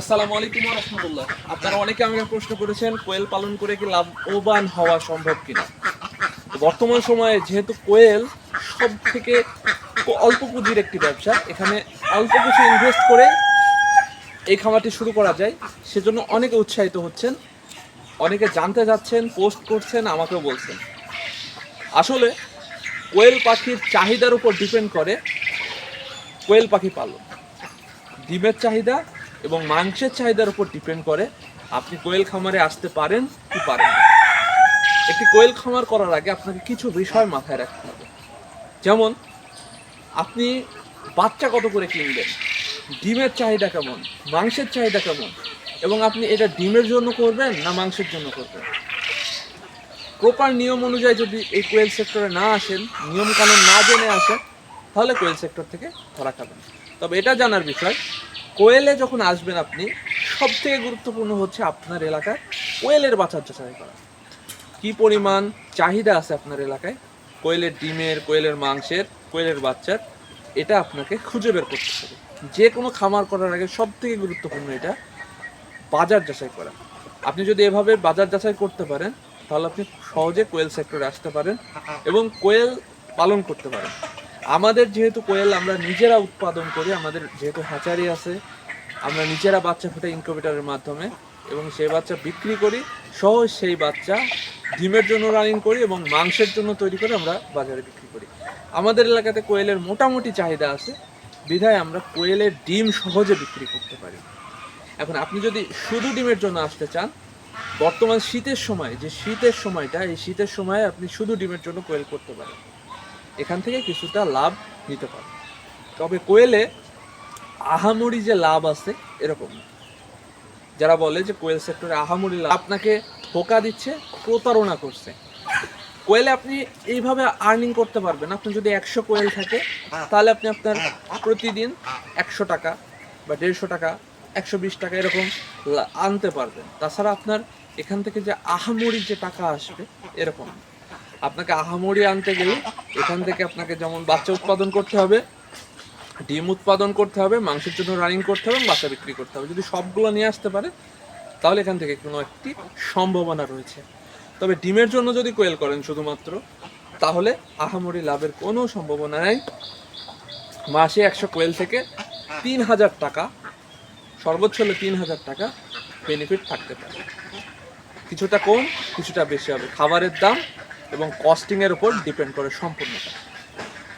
আসসালামু আলাইকুম রহমতুল্লাহ। আপনারা অনেকে আমাকে প্রশ্ন করেছেন, কোয়েল পালন করে কি লাভবান হওয়া সম্ভব কিনা? বর্তমান সময়ে যেহেতু কোয়েল সব থেকে অল্প পুঁজির একটি ব্যবসা, এখানে অল্প কিছু ইনভেস্ট করে এই খামারটি শুরু করা যায়, সেজন্য অনেকে উৎসাহিত হচ্ছেন, অনেকে জানতে যাচ্ছেন পোস্ট করছেন, আমাকেও বলছেন। আসলে কোয়েল পাখির চাহিদার উপর ডিপেন্ড করে কোয়েল পাখি পালন। ডিমের চাহিদা এবং মাংসের চাহিদার উপর ডিপেন্ড করে আপনি কোয়েল খামারে আসতে পারেন কি পারেন একটি কোয়েল খামার করার আগে আপনাকে কিছু বিষয় মাথায় রাখতে হবে। যেমন, আপনি বাচ্চা কত করে কিনবেন, ডিমের চাহিদা কেমন, মাংসের চাহিদা কেমন, এবং আপনি এটা ডিমের জন্য করবেন না মাংসের জন্য করবেন? প্রপার নিয়ম অনুযায়ী যদি এই কোয়েল সেক্টরে না আসেন নিয়ম কানুন না জেনে আসেন, তাহলে কোয়েল সেক্টর থেকে ধরা খাবেন তবে এটা জানার বিষয় কোয়েলে যখন আসবেন আপনি সব থেকে গুরুত্বপূর্ণ হচ্ছে আপনার এলাকায় কোয়েলের বাচ্চার যাচাই করা। কি পরিমাণ চাহিদা আছে আপনার এলাকায়? কোয়েলের ডিমের, কোয়েলের মাংসের, কোয়েলের বাচ্চার, এটা আপনাকে খুঁজে বের করতে হবে। যে কোনো খামার করার আগে সব থেকে গুরুত্বপূর্ণ এটা, বাজার যাচাই করা। আপনি যদি এভাবে বাজার যাচাই করতে পারেন, তাহলে আপনি সহজে কোয়েল সেক্টরে আসতে পারেন এবং কোয়েল পালন করতে পারেন। আমাদের যেহেতু কোয়েল, আমরা নিজেরা উৎপাদন করি, আমাদের যেহেতু হ্যাচারি আছে, আমরা নিজেরা বাচ্চা ফুটে ইনকিউবেটরের মাধ্যমে এবং সেই বাচ্চা বিক্রি করি সহজ সেই বাচ্চা ডিমের জন্য রানিং করি এবং মাংসের জন্য তৈরি করে আমরা বাজারে বিক্রি করি। আমাদের এলাকাতে কোয়েলের মোটামুটি চাহিদা আছে, বিধায় আমরা কোয়েলের ডিম সহজে বিক্রি করতে পারি। এখন আপনি যদি শুধু ডিমের জন্য আসতে চান, বর্তমান শীতের সময়, যে শীতের সময়টা, এই শীতের সময় আপনি শুধু ডিমের জন্য কোয়েল করতে পারেন। এখান থেকে কিছুটা লাভ নিতে পারেন তবে কোয়েলে আহামরি যে লাভ আছে, এরকম। যারা বলে যে কোয়েল সেক্টরে আহামরি লাভ আপনাকে ধোকা দিচ্ছে, প্রতারণা করছে। কোয়েলে আপনি এইভাবে আর্নিং করতে পারবেন। আপনি যদি একশো কোয়েল থাকে, তাহলে আপনি আপনার প্রতিদিন একশো টাকা বা দেড়শো টাকা, একশো বিশ টাকা এরকম আনতে পারবেন। তাছাড়া আপনার এখান থেকে যে আহামরি যে টাকা আসবে, এরকম। আপনাকে আহামরি আনতে গেলে এখান থেকে আপনাকে যেমন বাচ্চা উৎপাদন করতে হবে, ডিম উৎপাদন করতে হবে, মাংসের জন্য রানিং করতে হবে বাচ্চা বিক্রি করতে হবে। যদি সবগুলো নিয়ে আসতে পারে, তাহলে এখান থেকে কোনো একটি সম্ভাবনা রয়েছে। তবে ডিমের জন্য যদি কোয়েল করেন শুধুমাত্র, তাহলে আহামরি লাভের কোনো সম্ভাবনা নেই। মাসে একশো কোয়েল থেকে তিন হাজার টাকা, সর্বোচ্চ হলে তিন হাজার টাকা বেনিফিট থাকতে পারে। কিছুটা কম, কিছুটা বেশি হবে। খাবারের দাম এবং কস্টিংয়ের উপর ডিপেন্ড করে সম্পূর্ণটা।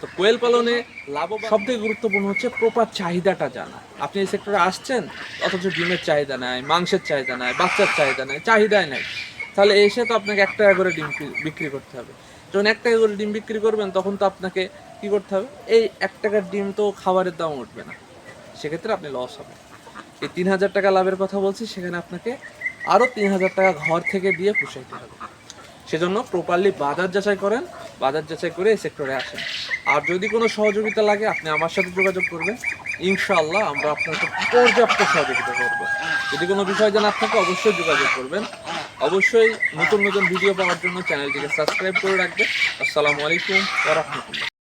তো কোয়েল পালনে লাভ সব থেকে গুরুত্বপূর্ণ হচ্ছে প্রপার চাহিদাটা জানা। আপনি এই সেক্টরে আসছেন, অথচ ডিমের চাহিদা নাই, মাংসের চাহিদা নাই, বাচ্চার চাহিদা নাই, চাহিদাই নাই। তাহলে এসে তো আপনাকে এক টাকা করে ডিম বিক্রি করতে হবে। যখন এক টাকা করে ডিম বিক্রি করবেন, তখন তো আপনাকে কি করতে হবে? এই এক টাকার ডিম তো খাবারের দাম উঠবে না। সেক্ষেত্রে আপনি লস হবে। এই তিন হাজার টাকা লাভের কথা বলছি, সেখানে আপনাকে আরও তিন হাজার টাকা ঘর থেকে দিয়ে পুষাইতে হবে। সেজন্য প্রপারলি বাজার যাচাই করেন, বাজার যাচাই করে এই সেক্টরে আসেন। আর যদি কোনো সহযোগিতা লাগে, আপনি আমার সাথে যোগাযোগ করবেন। ইনশাআল্লাহ আমরা আপনার সাথে পর্যাপ্ত সহযোগিতা করব। যদি কোনো বিষয় জানার থাকে, অবশ্যই যোগাযোগ করবেন। অবশ্যই নতুন নতুন ভিডিও পাওয়ার জন্য চ্যানেলটিকে সাবস্ক্রাইব করে রাখবেন। আসসালামু আলাইকুম রাহমাতুল্লাহ।